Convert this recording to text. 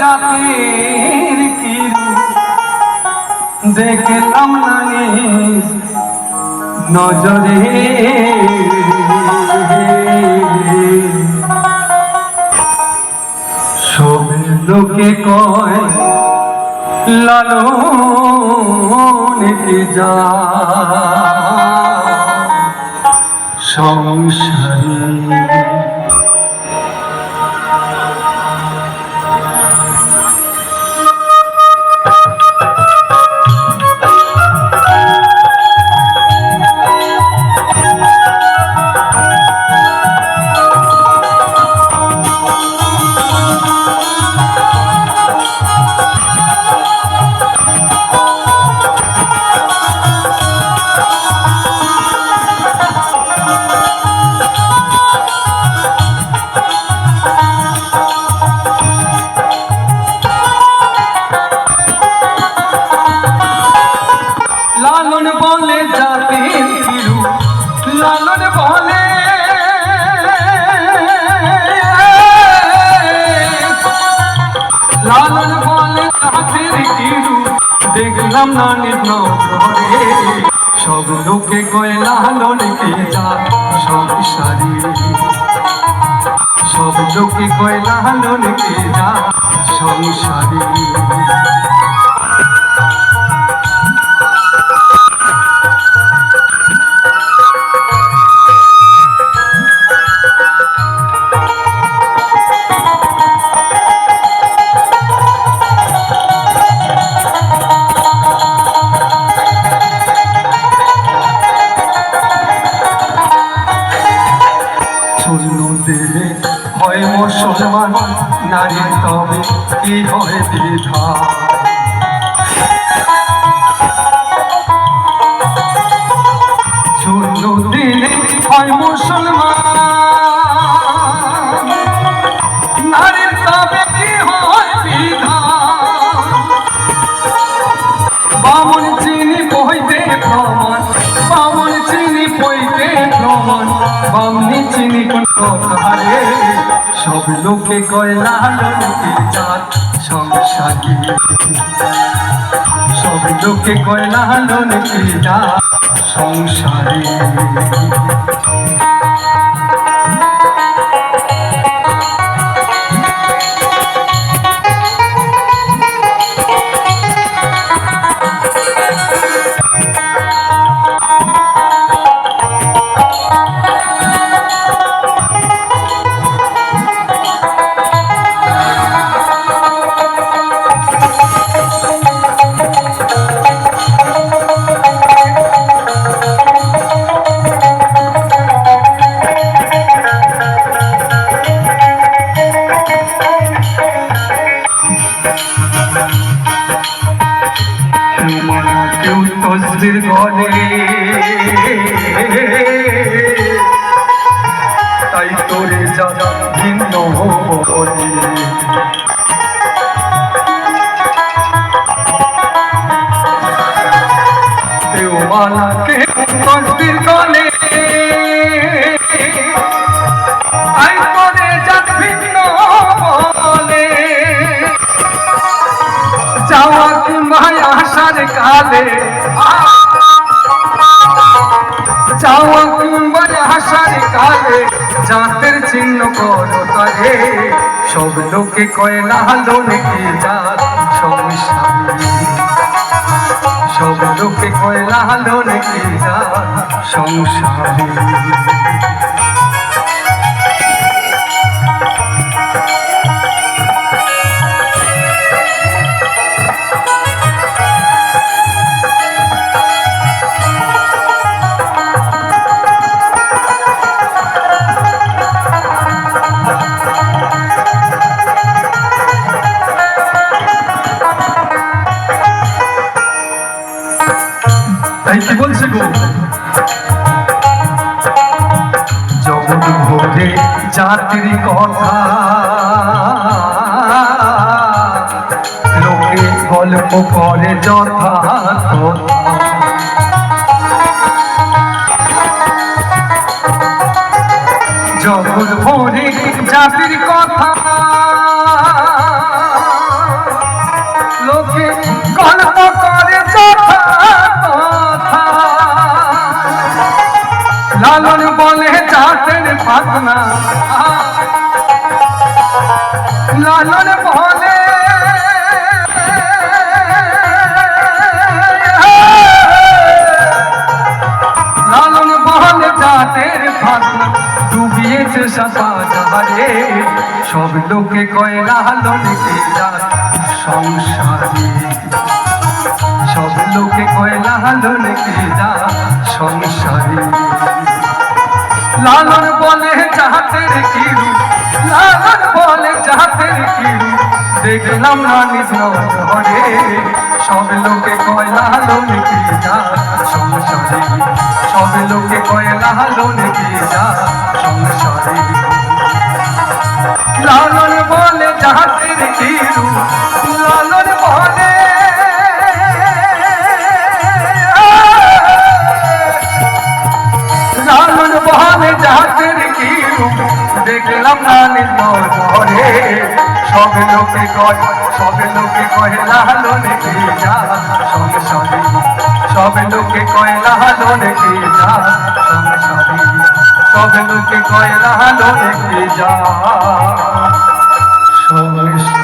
বলে জাতির কি দেখলাম না নিজ নজরে। সব লোকে কয় লালন যা সংসারে দেখলাম না নিজ নজরে সব লোকে কয়লা লালন কে যা সংসারী সব লোকে কয়লা লালন কে যা মুসলমান নারী তবে কি হয় বিধা শূন্য দিলে হয় মুসলমান। নারীর তবে কি হয় বিধা বামন চিনি পইতে প্রমাণ, বামন চিনি কোন কথারে সব লোকে কয় লালন চাঁদ সংসারী সব লোকে কয় লালন চাঁদ সংসারী তসবির তাই তোরে যা ভিন্ন বলে কেউ মালা কেউ তসবির গলে তাই তোরে যা ভিন্ন বলে। যাওয়া কিংবা আসার কালে। আসার কালে জাতের চিহ্ন করো তারে। সব লোকে কয় লালো নাকি জাত? সংসারী। সব লোকে কয় লালো নাকি জাত? সংসারী। জগৎ ভোরে জাতির কথা। লোকে গল্প করে যথা যখন ভোরে জাতির কথা ডুবিয়েছে সাপা জাহারে সব লোকে কয় লালন কে যা সংসারে। সব লোকে কয় লালন কে যা সংসারে। লালন বলে চাহাতের কিরু লালন বলে চাহাতের কিরু দেখলাম না নিজ ঘরে সব লোকে কয় লালন কি যা সংসারে সব লোকে কয় লালন কি যা সংসারে লালন বলে চাহাতের কিরু লালন বলে লালন বহনে জাতের কি রূপ দেখলাম না নিজ ঘরে সব লোকে কয়, সবে লোকে কয় লাহালো নাকি যা সংসারে সবে লোকে কয় লাহালো নাকি যা সংসারে সবে লোকে কয় লাহালো নাকি যা সংসারে